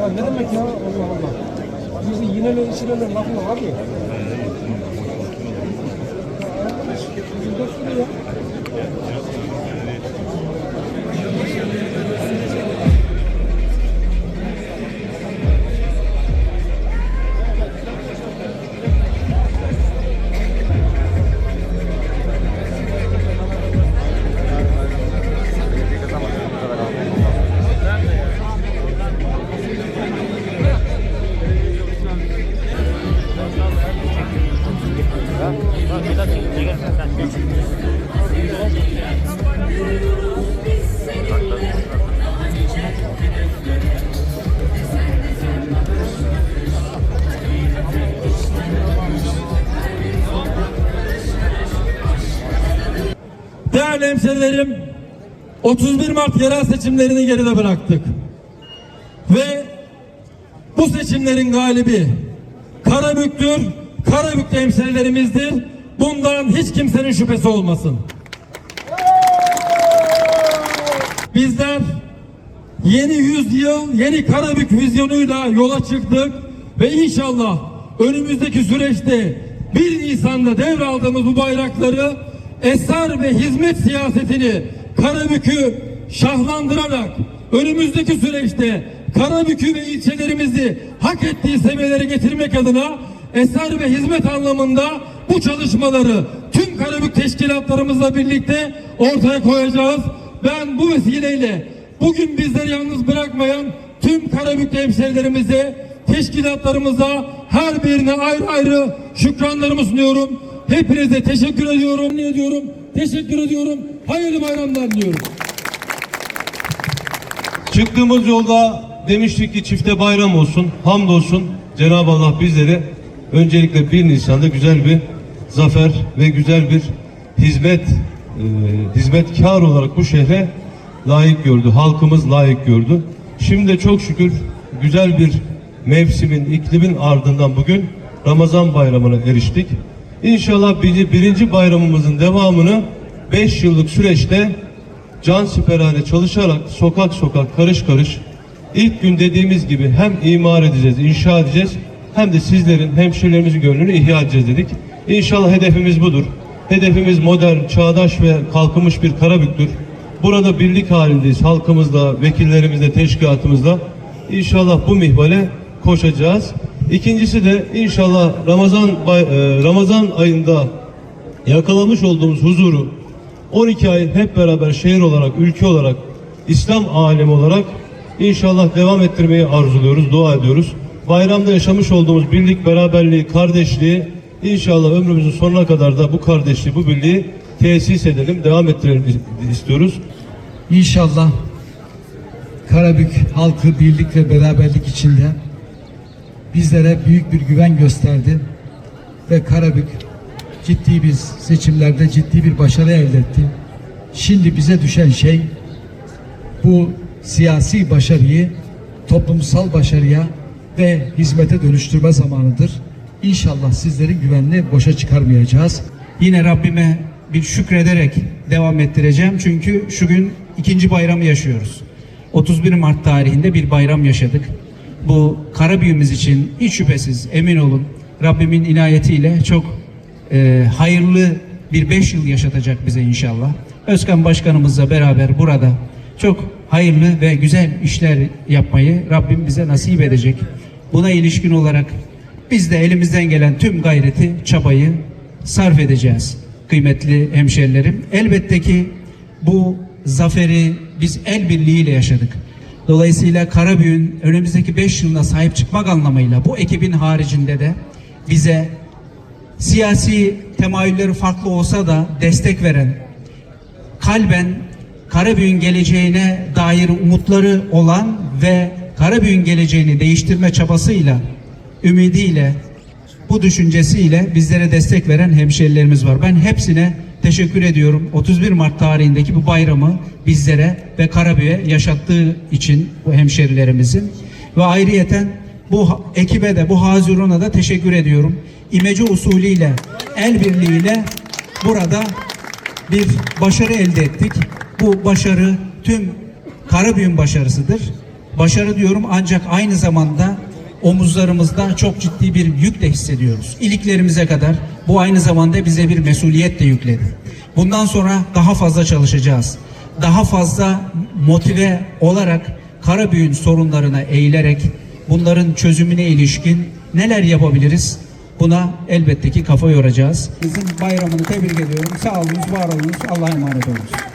Ya ne demek ya Allah Allah. Bizi yineler içineler lafı yok abi. Bizim de sürü ya. Değerli hemşerilerim, 31 Mart yerel seçimlerini geride bıraktık. Ve bu seçimlerin galibi Karabük'tür, Karabük'te hemşerilerimizdir. Bundan hiç kimsenin şüphesi olmasın. Bizler yeni yüzyıl, yeni Karabük vizyonuyla yola çıktık ve inşallah önümüzdeki süreçte 1 Nisan'da devraldığımız bu bayrakları eser ve hizmet siyasetini Karabük'ü şahlandırarak önümüzdeki süreçte Karabük'ü ve ilçelerimizi hak ettiği seviyelere getirmek adına eser ve hizmet anlamında bu çalışmaları tüm Karabük teşkilatlarımızla birlikte ortaya koyacağız. Ben bu vesileyle bugün bizleri yalnız bırakmayan tüm Karabük hemşehrilerimize, teşkilatlarımıza her birine ayrı ayrı şükranlarımı sunuyorum. Hepinize teşekkür ediyorum, ediyorum, teşekkür ediyorum. Hayırlı bayramlar diliyorum. Çıktığımız yolda demiştik ki çifte bayram olsun, hamdolsun Cenab-ı Allah bizleri öncelikle 1 Nisan'da güzel bir zafer ve güzel bir hizmet e, hizmetkar olarak bu şehre layık gördü. Halkımız layık gördü. Şimdi de çok şükür güzel bir mevsimin, iklimin ardından bugün Ramazan bayramına eriştik. İnşallah bizi birinci bayramımızın devamını 5 yıllık süreçte can siperhane çalışarak sokak sokak karış karış ilk gün dediğimiz gibi hem imar edeceğiz, inşa edeceğiz hem de sizlerin hemşehrilerimizin gönlünü ihya edeceğiz dedik. İnşallah hedefimiz budur. Hedefimiz modern, çağdaş ve kalkınmış bir Karabük'tür. Burada birlik halindeyiz halkımızla, vekillerimizle, teşkilatımızla. İnşallah bu mihvale koşacağız. İkincisi de inşallah Ramazan e, Ramazan ayında yakalamış olduğumuz huzuru 12 ay hep beraber şehir olarak, ülke olarak, İslam alemi olarak inşallah devam ettirmeyi arzuluyoruz, dua ediyoruz. Bayramda yaşamış olduğumuz birlik, beraberliği, kardeşliği inşallah ömrümüzün sonuna kadar da bu kardeşliği, bu birliği tesis edelim, devam ettirelim istiyoruz. İnşallah Karabük halkı birlik ve beraberlik içinde bizlere büyük bir güven gösterdi ve Karabük ciddi bir seçimlerde ciddi bir başarı elde etti. Şimdi bize düşen şey bu siyasi başarıyı toplumsal başarıya ve hizmete dönüştürme zamanıdır. İnşallah sizlerin güvenini boşa çıkarmayacağız. Yine Rabbime bir şükrederek devam ettireceğim. Çünkü şu gün ikinci bayramı yaşıyoruz. 31 Mart tarihinde bir bayram yaşadık. Bu kara büyümüz için hiç şüphesiz emin olun Rabbimin inayetiyle çok e, hayırlı bir beş yıl yaşatacak bize inşallah. Özkan Başkanımızla beraber burada çok hayırlı ve güzel işler yapmayı Rabbim bize nasip edecek. Buna ilişkin olarak biz de elimizden gelen tüm gayreti, çabayı sarf edeceğiz kıymetli hemşerilerim. Elbette ki bu zaferi biz el birliğiyle yaşadık. Dolayısıyla Karabüğün önümüzdeki 5 yılına sahip çıkmak anlamıyla bu ekibin haricinde de bize siyasi temayülleri farklı olsa da destek veren, kalben Karabüğün geleceğine dair umutları olan ve Karabüğün geleceğini değiştirme çabasıyla, ümidiyle, bu düşüncesiyle bizlere destek veren hemşerilerimiz var. Ben hepsine teşekkür ediyorum. 31 Mart tarihindeki bu bayramı bizlere ve Karabüğe yaşattığı için bu hemşerilerimizin ve ayrıyeten bu ekibe de bu Hazirun'a da teşekkür ediyorum. İmece usulüyle, el birliğiyle burada bir başarı elde ettik. Bu başarı tüm Karabüğün başarısıdır. Başarı diyorum ancak aynı zamanda omuzlarımızda çok ciddi bir yük de hissediyoruz. İliklerimize kadar bu aynı zamanda bize bir mesuliyet de yükledi. Bundan sonra daha fazla çalışacağız. Daha fazla motive olarak Karabüyün sorunlarına eğilerek bunların çözümüne ilişkin neler yapabiliriz? Buna elbette ki kafa yoracağız. Bizim bayramını tebrik ediyorum. Sağ olunuz, var olunuz. Allah'a emanet olunuz.